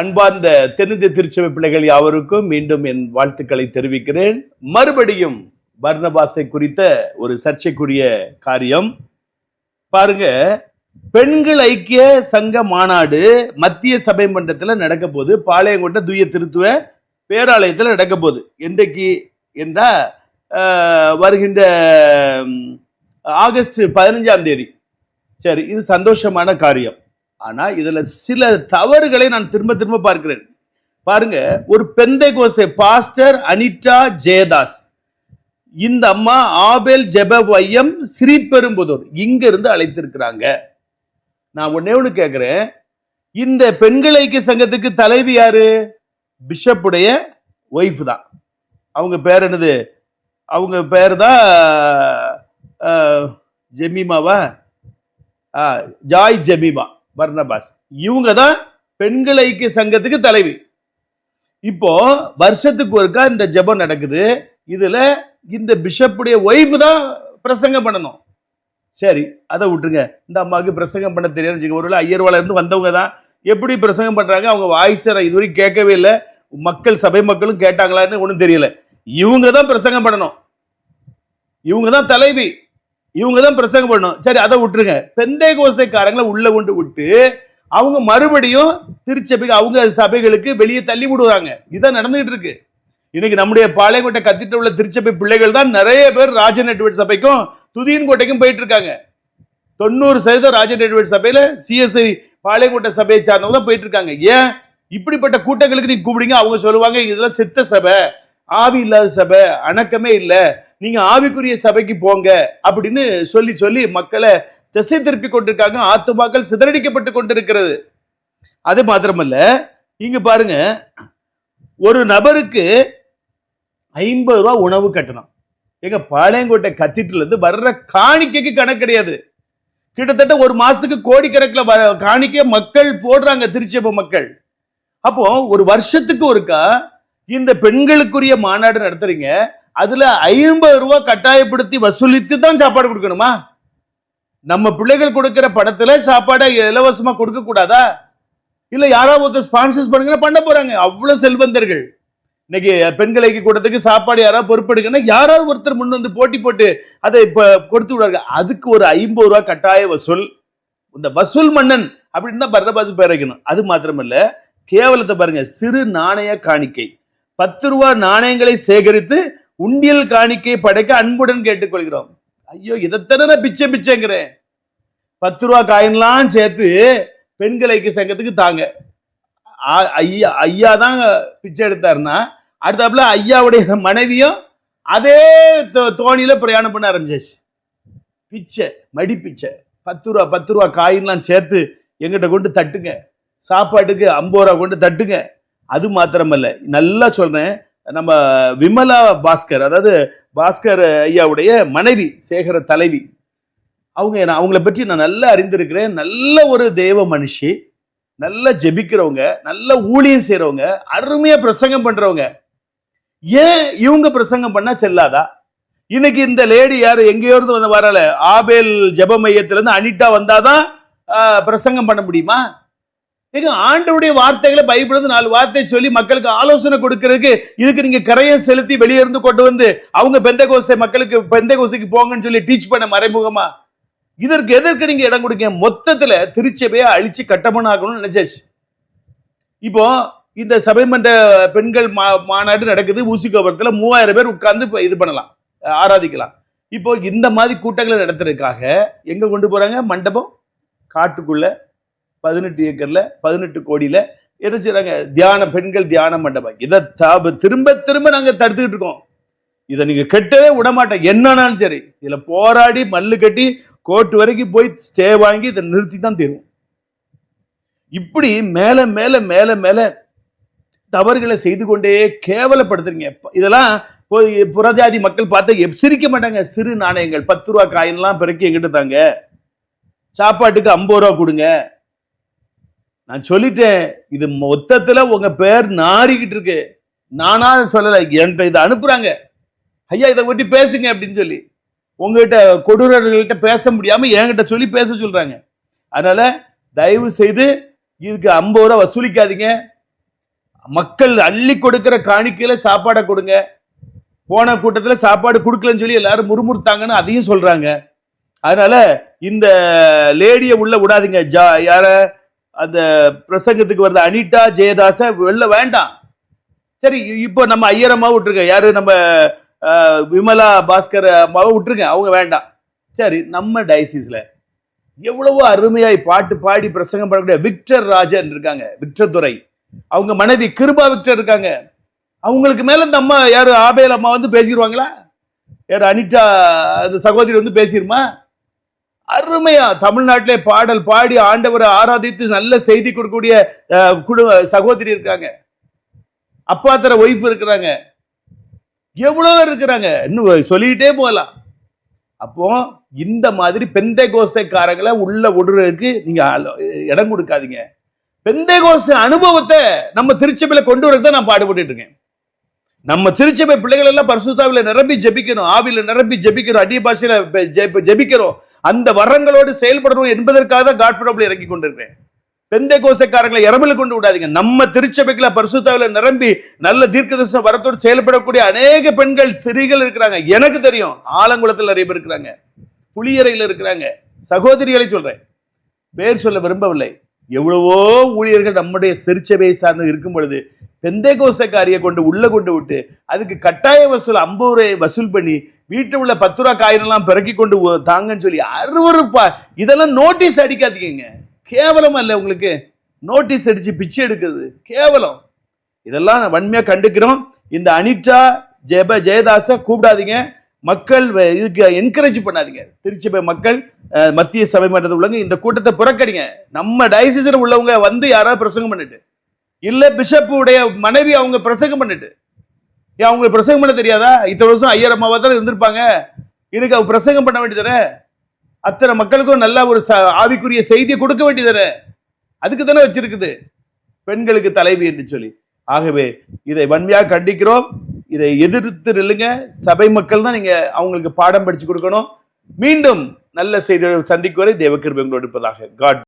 அன்பார்ந்த தென்னிந்திய திருச்சபை பிள்ளைகள் யாவருக்கும் மீண்டும் என் வாழ்த்துக்களை தெரிவிக்கிறேன். மறுபடியும் பர்ணபாசை குறித்த ஒரு சர்ச்சைக்குரிய காரியம். பாருங்க பெண்கள் ஐக்கிய சங்க மாநாடு மத்திய சபை மன்றத்தில் நடக்க போகுது பாளையங்கோட்டை தூய திருத்துவ பேராலயத்தில் நடக்க போகுது என்றைக்கு என்றா வருகின்ற ஆகஸ்ட் பதினஞ்சாம் தேதி. சரி இது சந்தோஷமான காரியம். ஆனால் இதில் சில தவறுகளை நான் திரும்ப திரும்ப பார்க்கிறேன். பாருங்க ஒரு பெந்தை கோசை பாஸ்டர் அனிட்டா ஜெயதாஸ். இந்த அம்மா ஆபேல் ஜெப வையம் ஸ்ரீபெரும்புதூர் இங்கிருந்து அழைத்திருக்கிறாங்க. நான் ஒன்னே ஒன்று கேட்குறேன் இந்த பெண்கள் ஐக்கிய சங்கத்துக்கு தலைவி யாரு? பிஷப்புடைய ஒய்ஃப் தான். அவங்க பேர் என்னது? அவங்க பேர் தான் ஜெமிமாவா? ஆ, ஜாய் ஜெமிமா. பர்னபாஸ். இவங்க தான் பெண்கள் ஐக்கிய சங்கத்துக்கு தலைவி. இப்போ வருஷத்துக்கு ஒருக்கா இந்த ஜெபம் நடக்குது. இதுல இந்த பிஷப்புடைய ஒய்ஃப் தான் பிரசங்கம் பண்ணணும். சரி அதை விட்டுருங்க. இந்த அம்மாவுக்கு பிரசங்கம் பண்ண தெரியாது வச்சுக்கோங்க. ஒருவேளை ஐயர்வால இருந்து வந்தவங்க தான் எப்படி பிரசங்கம் பண்றாங்க? அவங்க வாய்ஸரை இதுவரைக்கும் கேட்கவே இல்லை. மக்கள் சபை மக்களும் கேட்டாங்களான்னு ஒன்றும் தெரியல. இவங்க தான் பிரசங்கம் பண்ணணும். இவங்க தான் தலைவி. இவங்க தான் பிரசங்கம் பண்ணும் சரி அதை விட்டுருங்க. பெந்தை கோசைக்காரங்களை உள்ள கொண்டு விட்டு அவங்க மறுபடியும் திருச்சபைக்கு அவங்க சபைகளுக்கு வெளியே தள்ளி விடுவாங்க இதான் நடந்துகிட்டு இருக்கு. இன்னைக்கு நம்முடைய பாளையங்கோட்டை கத்திட்டு உள்ள திருச்சபை பிள்ளைகள் தான் நிறைய பேர் ராஜ எட்வர்ட் சபைக்கும் துதியின் கோட்டைக்கும் போயிட்டு இருக்காங்க. தொண்ணூறு சதவீதம் ராஜ எட்வர்ட் சபையில சிஎஸ்ஐ பாளையங்கோட்டை சபையை சார்ந்தவங்க தான் போயிட்டு இருக்காங்க. ஏன்? இப்படிப்பட்ட கூட்டங்களுக்கு நீ கூப்பிடுங்க அவங்க சொல்லுவாங்க இதெல்லாம் செத்த சபை ஆவி இல்லாத சபை அணக்கமே இல்லை. நீங்க ஆவிக்குரிய சபைக்கு போங்க அப்படின்னு சொல்லி சொல்லி மக்களை திசை திருப்பி கொண்டிருக்காங்க. ஆத்துமாக்கள் சிதறடிக்கப்பட்டு கொண்டிருக்கிறது. அது மாத்திரமல்ல இங்க பாருங்க ஒரு நபருக்கு ஐம்பது ரூபா உணவு கட்டணும். எங்க பாளையங்கோட்டை கத்திட்டுல இருந்து வர்ற காணிக்கைக்கு கணக்கு கிடையாது. கிட்டத்தட்ட ஒரு மாசத்துக்கு கோடிக்கணக்கில் வர காணிக்கை மக்கள் போடுறாங்க திருச்சியப்ப மக்கள். அப்போ ஒரு வருஷத்துக்கு ஒருக்கா இந்த பெண்களுக்குரிய மாநாடு நடத்துறீங்க. அதுல ஐம்பது ரூபா கட்டாயப்படுத்தி வசூலித்து தான் சாப்பாடு கொடுக்கணுமா? நம்ம பிள்ளைகள் கொடுக்கிற படத்துல சாப்பாடை இலவசமா கொடுக்க கூடாதா? இல்ல யாராவது ஒருத்தர் ஸ்பான்சர்ஸ் பண்ணுங்க பண்ண போறாங்க. அவ்வளவு செல்வந்தர்கள். இன்னைக்கு பெண்களுக்கு கூட்டத்துக்கு சாப்பாடு யாராவது பொறுப்பெடுக்கன்னா யாராவது ஒருத்தர் முன் வந்து போட்டி போட்டு அதை இப்போ கொடுத்து விடுறாங்க அதுக்கு ஒரு ஐம்பது ரூபா கட்டாய வசூல். இந்த வசூல் மன்னன் அப்படின்னு தான் பரதபாசு பேர் வைக்கணும். அது மாத்திரமல்ல கேவலத்தை பாருங்க சிறு நாணய காணிக்கை. பத்து ரூபா நாணயங்களை சேகரித்து உண்டியல் காணிக்கை படைக்க அன்புடன் கேட்டுக்கொள்கிறோம். ஐயோ இதைத்தானே நான் பிச்சை பிச்சைங்கிறேன். பத்து ரூபா காயின்லாம் சேர்த்து பெண்கள் ஐக்கிய சங்கத்துக்கு தாங்க. ஐயா ஐயா தான் பிச்சை எடுத்தாருன்னா அடுத்தாப்புல ஐயாவுடைய மனைவியும் அதே தோ- தோணியில பிரயாணம் பண்ண ஆரம்பிச்சாச்சு. பிச்சை மடி பிச்சை. பத்து ரூபா பத்து ரூபா காயின்லாம் சேர்த்து எங்கிட்ட கொண்டு தட்டுங்க. சாப்பாட்டுக்கு ஐம்பது ரூபா கொண்டு தட்டுங்க. அது மாத்திரமல்ல. நல்லா சொல்றேன். நம்ம விமலா பாஸ்கர் அதாவது பாஸ்கர் ஐயாவுடைய மனைவி சேகர தலைவி. அவங்க நான் அவங்கள பற்றி நான் நல்லா அறிந்திருக்கிறேன். நல்ல ஒரு தேவ மனுஷி நல்லா ஜெபிக்கிறவங்க நல்ல ஊழியம் செய்கிறவங்க அருமையாக பிரசங்கம் பண்ணுறவங்க ஏன் இவங்க பிரசங்கம் பண்ணால் செல்லாதா? இன்னைக்கு இந்த லேடி யார் எங்கேயோ இருந்து வந்து வரல ஆபேல் ஜெப மையத்திலேருந்து அனிட்டா வந்தாதான் பிரசங்கம் பண்ண முடியுமா? ஏங்க ஆண்டவருடைய வார்த்தைகளை பைபிள் நாலு வார்த்தை சொல்லி மக்களுக்கு ஆலோசனை கொடுக்கறதுக்கு இதுக்கு நீங்க கரையை செலுத்தி வெளியே இருந்து கொண்டு வந்து அவங்க பெந்த கோசை மக்களுக்கு பெந்த கோசைக்கு போங்கன்னு சொல்லி டீச் பண்ண மறைமுகமா? இதற்கு எதற்கு நீங்க இடம் கொடுக்க மொத்தத்துல திருச்சபையை அழிச்சு கட்டமனாகணும்னு நினைச்சாச்சு. இப்போ இந்த சபைமன்ற பெண்கள் மா- மாநாடு நடக்குது. ஊசிகோபுரத்துல மூவாயிரம் பேர் உட்கார்ந்து இது பண்ணலாம். ஆராதிக்கலாம். இப்போ இந்த மாதிரி கூட்டங்களை நடத்துறதுக்காக எங்க கொண்டு போறாங்க? மண்டபம் காட்டுக்குள்ள பதினெட்டு ஏக்கர்ல பதினெட்டு கோடியில என்ன செய்கிறாங்க தியான பெண்கள் தியான மண்டபம். இதை தாப திரும்ப திரும்ப நாங்க தடுத்துக்கிட்டு இருக்கோம். இதை நீங்க கெட்டவே விட மாட்டோம் என்னன்னாலும் சரி இதுல போராடி மல்லு கட்டி கோர்ட் வரைக்கும் போய் ஸ்டே வாங்கி இதை நிறுத்தி தான் தீரும் இப்படி மேல மேல மேல மேல தவறுகளை செய்து கொண்டே கேவலப்படுத்துறீங்க. இதெல்லாம் போய் புறஜாதி மக்கள் பார்த்து சிரிக்க மாட்டாங்க. சிறு நாணயங்கள் பத்து ரூபா காயின்லாம் பிறக்கி எங்கிட்ட தாங்க. சாப்பாட்டுக்கு ஐம்பது ரூபா கொடுங்க. நான் சொல்லிட்டேன் இது மொத்தத்துல உங்க பேர் நாரிக்கிட்டு இருக்கு. நானா சொல்லல என்கிட்ட இதை அனுப்புறாங்க. ஐயா இதை ஒட்டி பேசுங்க அப்படின்னு சொல்லி. உங்ககிட்ட கொடூரர்கள்ட்ட பேச முடியாம என்கிட்ட சொல்லி பேச சொல்றாங்க. அதனால தயவு செய்து இதுக்கு ஐம்பது ரூபா வசூலிக்காதீங்க. மக்கள் அள்ளி கொடுக்கிற காணிக்கையில சாப்பாடை கொடுங்க. போன கூட்டத்தில் சாப்பாடு கொடுக்கலன்னு சொல்லி எல்லாரும் முறுமுறுத்தாங்கன்னு அதையும் சொல்றாங்க. அதனால இந்த லேடியை உள்ள விடாதீங்க. ஜா யாரை அந்த பிரசங்கத்துக்கு வருது அனிதா ஜெயதாச வெளில வேண்டாம். சரி இப்போ நம்ம ஐயரம்மா விட்டுருக்கேன் யாரு? நம்ம விமலா பாஸ்கர் அம்மாவை விட்டுருக்கேன் அவங்க வேண்டாம். சரி நம்ம டயசிஸில் எவ்வளவோ அருமையாய் பாட்டு பாடி பிரசங்கம் பண்ணக்கூடிய விக்டர் ராஜன் இருக்காங்க விக்டர் துரை. அவங்க மனைவி கிருபா விக்டர் இருக்காங்க. அவங்களுக்கு மேலே இந்த அம்மா யார்? ஆபேல் அம்மா வந்து பேசிடுவாங்களா யார்? அனிட்டா அந்த சகோதரி வந்து பேசிடுமா அருமையா தமிழ்நாட்டிலே பாடல் பாடி ஆண்டவரை ஆராதித்து நல்ல செய்தி கொடுக்கக்கூடிய குடும்ப சகோதரி இருக்காங்க. அப்பாத்திர ஒய்ஃப் இருக்கிறாங்க. எவ்வளோ இருக்கிறாங்க? இன்னும் சொல்லிக்கிட்டே போகலாம். அப்போ இந்த மாதிரி பெந்தை கோசைக்காரங்களை உள்ள விடுறதுக்கு நீங்க இடம் கொடுக்காதீங்க. பெந்தை கோச அனுபவத்தை நம்ம திருச்சபையில கொண்டு வரது தான் நான் பாடுபட்டு இருக்கேன். நம்ம திருச்சபை பிள்ளைகள் எல்லாம் நிரம்பி ஜெபிக்கணும். ஆவியில் நிரம்பி ஜெபிக்கிறோம். அடிய பாஷையில் பெ- அந்த வரங்களோடு செயல்படணும் என்பதற்காக தான் காட்ஃபுடபிள் இறங்கி கொண்டிருக்கிறேன். பெந்தை கோசைக்காரங்களை இரவல கொண்டு விடாதீங்க. நம்ம திருச்சபைக்குள்ள பரிசுத்தாவில் நிரம்பி நல்ல தீர்க்கதரிசன வரத்தோடு செயல்படக்கூடிய அநேக பெண்கள் சிறிகள் இருக்கிறாங்க. எனக்கு தெரியும் ஆலங்குளத்தில் நிறைய பேர் இருக்கிறாங்க. புளியறையில் இருக்கிறாங்க. சகோதரிகளை சொல்றேன். பேர் சொல்ல விரும்பவில்லை. எவ்வளவோ ஊழியர்கள் நம்முடைய திருச்சபையை சார்ந்து இருக்கும் பொழுது பெந்தை கோசக்காரியை கொண்டு உள்ளே கொண்டு விட்டு அதுக்கு கட்டாய வசூல் ஐம்பது ரூபாய் வசூல் பண்ணி வீட்டில் உள்ள பத்து ரூபா காயினெல்லாம் பிறக்கி கொண்டு தாங்கன்னு சொல்லி அருவருப்பா இதெல்லாம் நோட்டீஸ் அடிக்காதீங்க. கேவலம் அல்ல உங்களுக்கு. நோட்டீஸ் அடித்து பிச்சை எடுக்கிறது. கேவலம். இதெல்லாம் வன்மையாக கண்டுக்கிறோம். இந்த அனிட்டா ஜெப ஜெயதாசை கூப்பிடாதீங்க. மக்கள் இதுக்கு என்கரேஜ் பண்ணாதீங்க. திருச்சபை மக்கள் மத்திய சபை மன்றத்தில் உள்ளவங்க இந்த கூட்டத்தை புறக்கடிங்க நம்ம டயசிஸில் உள்ளவங்க வந்து யாராவது பிரசங்கம் பண்ணிட்டு இல்லை பிஷப்பு உடைய மனைவி அவங்க பிரசங்கம் பண்ணிட்டு. ஏன் அவங்களுக்கு பிரசங்கம் பண்ண தெரியாதா? இத்தனை வருஷம் ஐயர் அம்மாவாக தான் இருந்திருப்பாங்க. எனக்கு அவங்க பிரசங்கம் பண்ண வேண்டியதானே அத்தனை மக்களுக்கும் நல்ல ஒரு ச- ஆவிக்குரிய செய்தியை கொடுக்க வேண்டியதானே அதுக்கு தானே வச்சிருக்குது. பெண்களுக்கு தலைவி என்று சொல்லி. ஆகவே இதை வன்மையாக கண்டிக்கிறோம். இதை எதிர்த்து நில்லுங்க. சபை மக்கள் தான் நீங்கள் அவங்களுக்கு பாடம் படித்து கொடுக்கணும். மீண்டும் நல்ல செய்தியை சந்திக்கும் வரை தேவக்கிருபை உங்களோடு இருப்பதாக. காட்